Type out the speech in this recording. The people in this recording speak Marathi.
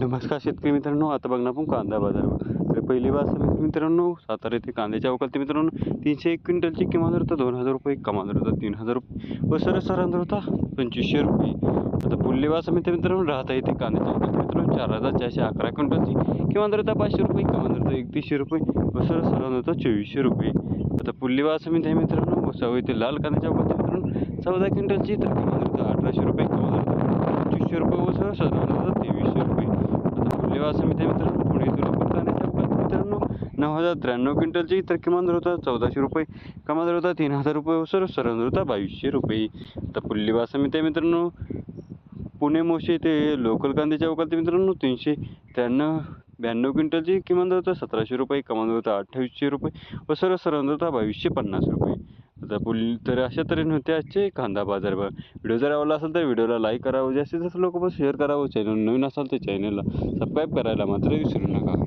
नमस्कार शेतकरी मित्रांनो आता बघणार आपण कांदा बाजारवर. तर पहिली बार समिती मित्रांनो सातारा येथे कांद्याच्या अवकाळी मित्रांनो. तीनशे एक क्विंटलची किमान दर होता दोन हजार रुपये कमान दर होता तीन हजार रुपये. व सरसरान दर होता पंचवीसशे रुपये. आता पुल्लेवा समिती मित्रांनो राहता येते कांद्याच्या अवकाळी मित्रांनो चार हजार चारशे अकरा क्विंटलची किमान दर होता पाचशे रुपये. कमान दर होता एकतीसशे रुपये. व सरसरान होता चोवीसशे रुपये. आता पुल्लेवा समिती आहे मित्रांनो गोसावं येथे लाल कांद्याच्या अवकाळी मित्रांनो. चौदा क्विंटलची तर किमान दर होता अठराशे रुपये. कमान दर होता पंचवीसशे रुपये. व सरसरान आता पुल्लेवा समिती मित्रांनो पुणे मित्रांनो नऊ हजार त्र्याण्णव क्विंटलची तर किमान दर होता चौदाशे रुपये. कमाल दर होता तीन हजार रुपये व सरसरान होता बावीसशे रुपये. आता पुल्लेवा समिती मित्रांनो. पुणे मोशी येथे लोकल कांद्याच्या अवकाळी मित्रांनो तीनशे त्र्याण्णव ब्याण्णव क्विंटलची किमान दर होता सतराशे रुपये. कमाल दर होता अठ्ठावीसशे रुपये व सरसरान दर होता बावीसशे पन्नास रुपये. पुल तर अशा तऱ्हेने होते आजचे कांदा बाजार. भाव व्हिडिओ जर आवडला असेल तर व्हिडिओला लाईक करावं. जास्तीत जास्त लोक शेअर करावं. चॅनल नवीन असाल तर चॅनलला सबस्क्राईब करायला मात्र विसरू नका.